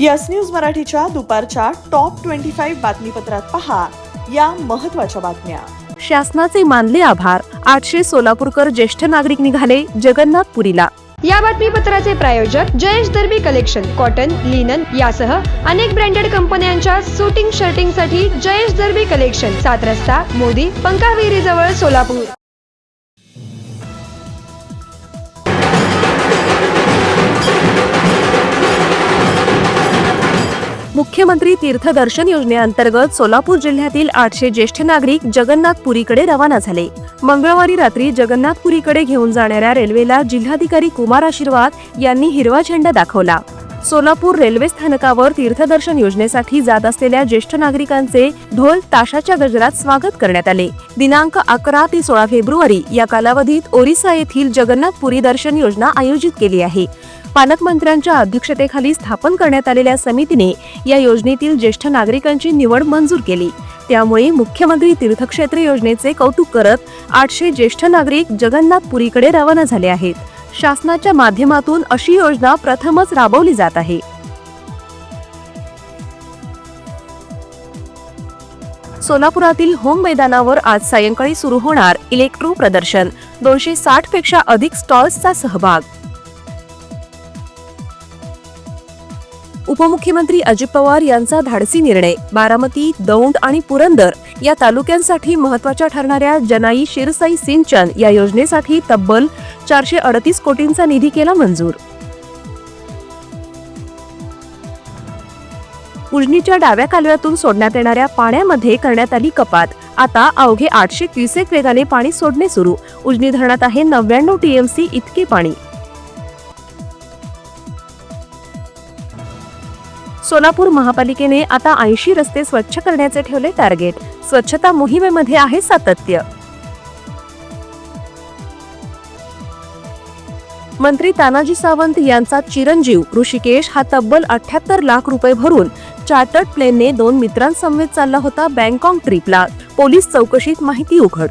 Yes news मराठीच्या दुपारच्या top twenty five बातमीपत्रात पहा या महत्त्वाच्या बातम्या. शासनाचे मानले आभार. आठशे सोलापूरकर ज्येष्ठ नागरिक निघाले जगन्नाथपुरीला. या बातमीपत्राचे प्रायोजक Jayesh Darbi collection cotton linen यासह अनेक ब्रँडेड कंपन्यांच्या सुटिंग शर्टिंगसाठी जयेश दर्बी कलेक्शन सात रस्ता मोदी पंकाविरी जवळ सोलापूर. मुख्यमंत्री तीर्थदर्शन योजनेअंतर्गत सोलापूर जिल्ह्यातील आठशे ज्येष्ठ नागरिक जगन्नाथपुरीकडे रवाना झाले. मंगळवारी रात्री जगन्नाथपुरीकडे घेऊन जाणाऱ्या रेल्वेला जिल्हाधिकारी कुमार आशीर्वाद यांनी हिरवा झेंडा दाखवला. सोलापूर रेल्वे स्थानकावर तीर्थदर्शन योजनेसाठी जात असलेल्या ज्येष्ठ नागरिकांचे ढोल ताशाच्या गजरात स्वागत करण्यात आले. दिनांक अकरा ते सोळा फेब्रुवारी या कालावधीत ओरिसा येथील जगन्नाथपुरी दर्शन योजना आयोजित केली आहे. पालकमंत्र्यांच्या अध्यक्षतेखाली स्थापन करण्यात आलेल्या समितीने या योजनेतील ज्येष्ठ नागरिकांची निवड मंजूर केली. त्यामुळे मुख्यमंत्री तीर्थक्षेत्र योजनेचे कौतुक करत आठशे ज्येष्ठ नागरिक जगन्नाथपुरीकडे रवाना झाले आहेत. शासनाच्या माध्यमातून अशी योजना प्रथमच राबवली जात आहे. सोलापुरातील होम मैदानावर आज सायंकाळी सुरू होणार इलेक्ट्रो प्रदर्शन. दोनशे साठपेक्षा अधिक स्टॉल्सचा सहभाग. उपमुख्यमंत्री अजित पवार यांचा धाडसी निर्णय. बारामती दौंड आणि पुरंदर या तालुक्यांसाठी महत्त्वाच्या ठरणाऱ्या जनाई शिरसाई सिंचन या योजनेसाठी तब्बल चारशे अडतीस कोटींचा निधी केला मंजूर. उजनीच्या डाव्या कालव्यातून सोडण्यात येणाऱ्या पाण्यामध्ये करण्यात आली कपात. आता अवघे आठशे क्युसेक वेगाने पाणी सोडणे सुरू. उजनी धरणात आहे नव्याण्णव टीएमसी इतके पाणी. सोलापूर महापालिकेने आता ऐंशी रस्ते स्वच्छ करण्याचे ठेवले टार्गेट. स्वच्छता मोहिमेमध्ये आहे सातत्य. मंत्री तानाजी सावंत यांचा चिरंजीव ऋषिकेश हा तब्बल अठ्याहत्तर लाख रुपये भरून चार्टर्ड प्लेनने दोन मित्रांसमवेत चालला होता बँकॉक ट्रिपला. पोलीस चौकशीत माहिती उघड.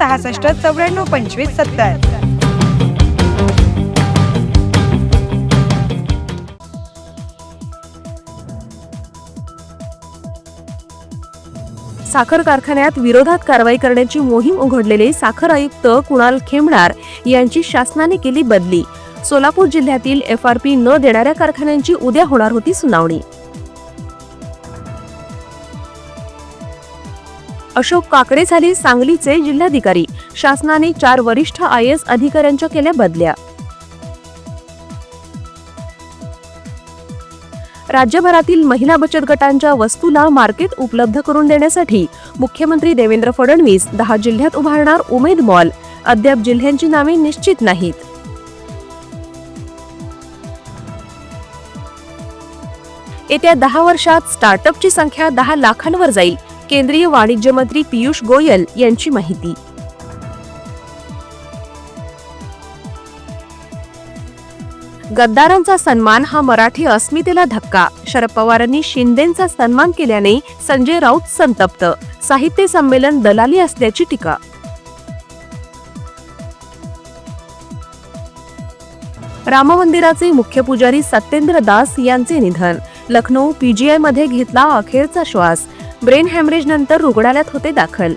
सहासष्ट चौऱ्याण्णव पंचवीस सत्तर. साखर कारखान्यात विरोधात कारवाई करण्याची मोहीम उघडलेले साखर आयुक्त कुणाल खेमणार यांची शासनाने केली बदली. सोलापूर जिल्ह्यातील एफ आर पी न देणाऱ्या कारखान्यांची उद्या होणार होती सुनावणी. अशोक काकडे झाले सांगलीचे जिल्हाधिकारी. शासनाने चार वरिष्ठ आय एस अधिकाऱ्यांच्या केल्या बदल्या. राज्यभरातील महिला बचत गटांच्या वस्तूला मार्केट उपलब्ध करून देण्यासाठी मुख्यमंत्री देवेंद्र फडणवीस दहा जिल्ह्यात उभारणार उमेद मॉल. अद्याप जिल्ह्यांची नावे निश्चित नाहीत. येत्या दहा वर्षात स्टार्टअपची संख्या दहा लाखांवर जाईल. केंद्रीय वाणिज्य मंत्री पियुष गोयल यांची माहिती. गद्दारांचा सन्मान हा मराठी अस्मितेला धक्का. शरद पवारांनी शिंदेचा सन्मान केल्याने संजय राऊत संतप्त. साहित्य संमेलन दलाली असल्याची टीका. राम मंदिराचे मुख्य पुजारी सत्येंद्र दास यांचे निधन. लखनौ पीजीआयमध्ये घेतला अखेरचा श्वास. ब्रेन हॅमरेज नंतर रुग्णालयात होते दाखल.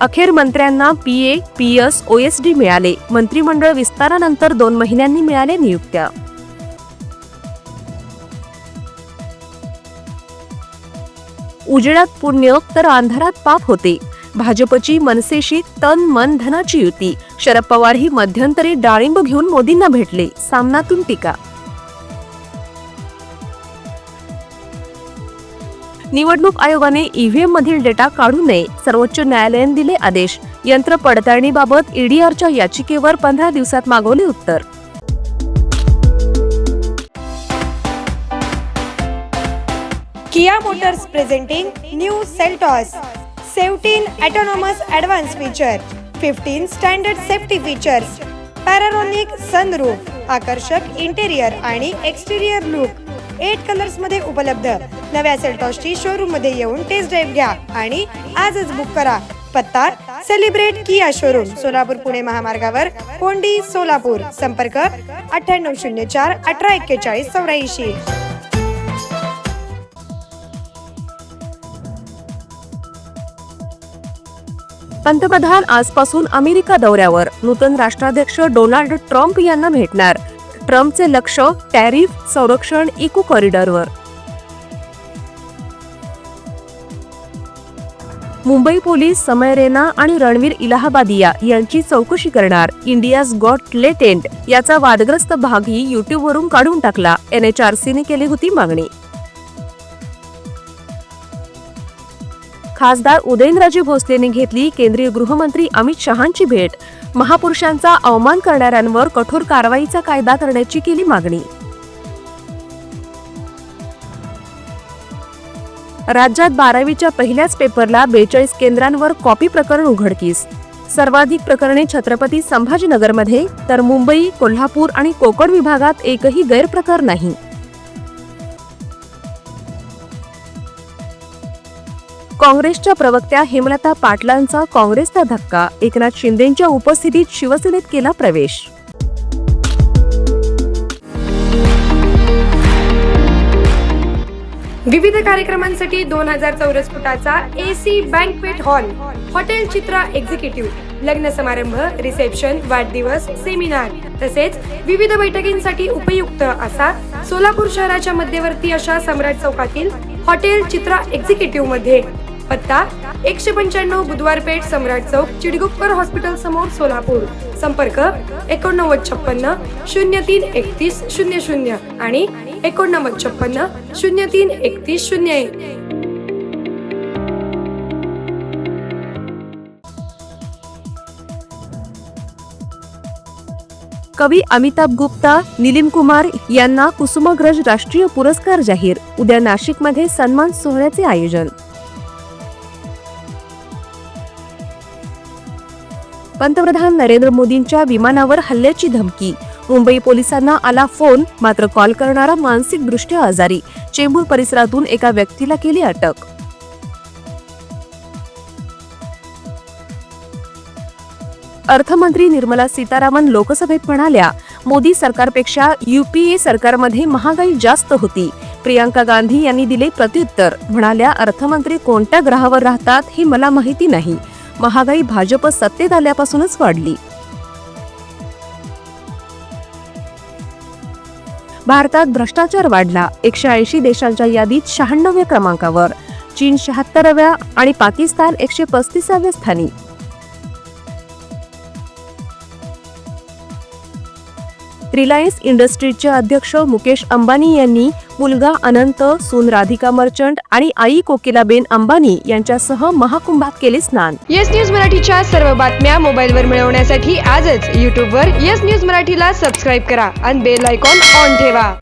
अखेर मंत्र्यांना पीए पीएस ओएसडी मिळाले. मंत्रिमंडळ विस्तारानंतर दोन महिन्यांनी मिळाले नियुक्त्या उजेडात पुण्य तर अंधारात पाप होते. भाजपची मनसेशी तन मन धनाची युती. शरद पवार ही मध्यंतरी डाळिंब घेऊन मोदींना भेटले. सामनातून टीका निवडणूक आयोगाने ईव्हीएम मधील डेटा काढू नये. सर्वोच्च न्यायालयाने दिले आदेश. यंत्र पडताळणीबाबत ईडीआरच्या याचिकेवर पंधरा दिवसात मागवले उत्तर. Kia Motors presenting new Seltos. Seventeen autonomous advance feature. Fifteen standard safety features. Panoramic sunroof. आकर्षक इंटेरियर आणि एक्सटेरियर लुक. एट कलर्समध्ये उपलब्ध. नव्या सेल्टॉसची शोरूममध्ये येऊन टेस्ट ड्राईव्ह घ्या आणि आजच बुक करा. पत्ता celebrate Kia showroom Solapur Pune महामार्गावर कोंडी सोलापूर. संपर्क अठ्ठ्याण्णव शून्य चार अठरा एक्केचाळीस चौऱ्याऐंशी. पंतप्रधान आजपासून अमेरिका दौऱ्यावर. नूतन राष्ट्राध्यक्ष डोनाल्ड ट्रम्प यांना भेटणार. ट्रम्पचे लक्ष टॅरिफ संरक्षण इको कॉरिडॉरवर. मुंबई पोलीस समय रेना आणि रणवीर इलाहाबादिया यांची चौकशी करणार. इंडियाज गॉट लेटेंट याचा वादग्रस्त भागही युट्यूबवरून काढून टाकला. एनएचआरसीने केली होती मागणी. खासदार उदयनराजे भोसलेने घेतली केंद्रीय गृहमंत्री अमित शहांची भेट. महापुरुषांचा अवमान करणाऱ्यांवर कठोर कारवाईचा कायदा करण्याची केली मागणी. राज्यात बारावीच्या पहिल्याच पेपरला बेचाळीस केंद्रांवर कॉपी प्रकरण उघडकीस. सर्वाधिक प्रकरणे छत्रपती संभाजीनगरमध्ये तर मुंबई कोल्हापूर आणि कोकण विभागात एकही गैरप्रकार नाही. काँग्रेसच्या प्रवक्त्या हेमलता पाटलांचा काँग्रेसचा धक्का एकनाथ शिंदेंच्या उपस्थितीत शिवसेनेत केला प्रवेश. विविध कार्यक्रमांसाठी दोन हजार चौरस फुटाचा AC banquet hall hotel Chitra executive लग्न समारंभ रिसेप्शन वाढदिवस सेमिनार तसेच विविध बैठकींसाठी उपयुक्त असा सोलापूर शहराच्या मध्यवर्ती अशा सम्राट चौकातील हॉटेल चित्रा एक्झिक्युटिव्हमध्ये पत्ता एकशे पंच्याण्णव बुधवार पेठ सम्राट चौक चिडगुप्पर हॉस्पिटल समोर सोलापूर. संपर्क एकोणनव्वद छप्पन्न शून्य तीन एकतीस शून्य शून्य आणि एकोणनव्वद छप्पन्न शून्य तीन एकतीस शून्य एक. कवी अमिताभ गुप्ता निलिम कुमार यांना कुसुमाग्रज राष्ट्रीय पुरस्कार जाहीर. उद्या नाशिकमध्ये सन्मान सोहळ्याचे आयोजन. पंतप्रधान नरेंद्र मोदींच्या विमानावर हल्ल्याची धमकी. मुंबई पोलिसांना आला फोन मात्र कॉल करणारा मानसिकदृष्ट्या आजारी. चेंबूर परिसरातून एका व्यक्तीला केली अटक. अर्थमंत्री निर्मला सीतारामन लोकसभेत म्हणाल्या मोदी सरकारपेक्षा युपीए सरकारमध्ये महागाई जास्त होती. प्रियांका गांधी यांनी दिले प्रत्युत्तर. म्हणाल्या अर्थमंत्री कोणत्या ग्रहावर राहतात हे मला माहिती नाही. महागाई भाजप सत्तेत आल्यापासूनच वाढली. भारतात भ्रष्टाचार वाढला. एकशे ऐंशी देशांच्या यादीत शहाण्णव्या क्रमांकावर. चीन शहात्तराव्या आणि पाकिस्तान एकशे पस्तीसाव्या स्थानी. रिलायन्स इंडस्ट्रीजचे अध्यक्ष मुकेश अंबानी यांनी मुलगा अनंत सून राधिका मर्चंट आणि आई कोकिलाबेन अंबानी यांच्यासह महाकुंभात केले स्नान. येस न्यूज मराठीच्या सर्व बातम्या मोबाईलवर मिळवण्यासाठी आजच यूट्यूबवर येस न्यूज मराठीला सबस्क्राईब करा आणि बेल आयकॉन ऑन ठेवा.